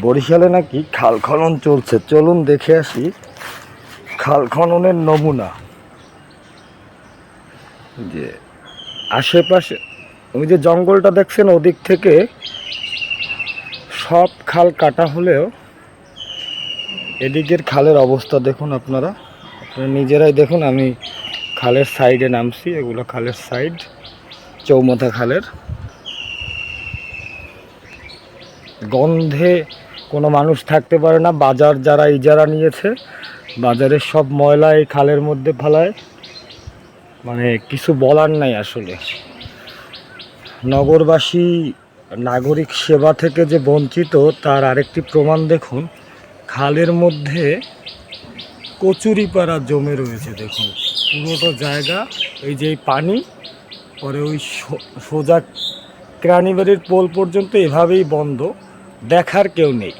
বরিশালে নাকি খাল খনন চলছে। চলুন দেখে আসি খাল খননের নমুনা। যে আশেপাশে, ওই যে জঙ্গলটা দেখছেন, ওদিক থেকে সব খাল কাটা হলেও এদিকের খালের অবস্থা দেখুন আপনারা। আপনারা নিজেরাই দেখুন, আমি খালের সাইডে নামছি, এগুলো খালের সাইড চৌমাথা খালের। গন্ধে কোনো মানুষ থাকতে পারে না, বাজার যারা ইজারা নিয়েছে, বাজারের সব ময়লা এই খালের মধ্যে ফেলায়। মানে কিছু বলার নাই আসলে। নগরবাসী নাগরিক সেবা থেকে যে বঞ্চিত, তার আরেকটি প্রমাণ দেখুন। খালের মধ্যে কচুরিপাড়া জমে রয়েছে, দেখুন। পুরোটা জায়গা, এই যে পানি, পরে ওই সোজা ক্রানিবাড়ির পোল পর্যন্ত এভাবেই বন্ধ। দেখার কেউ নেই।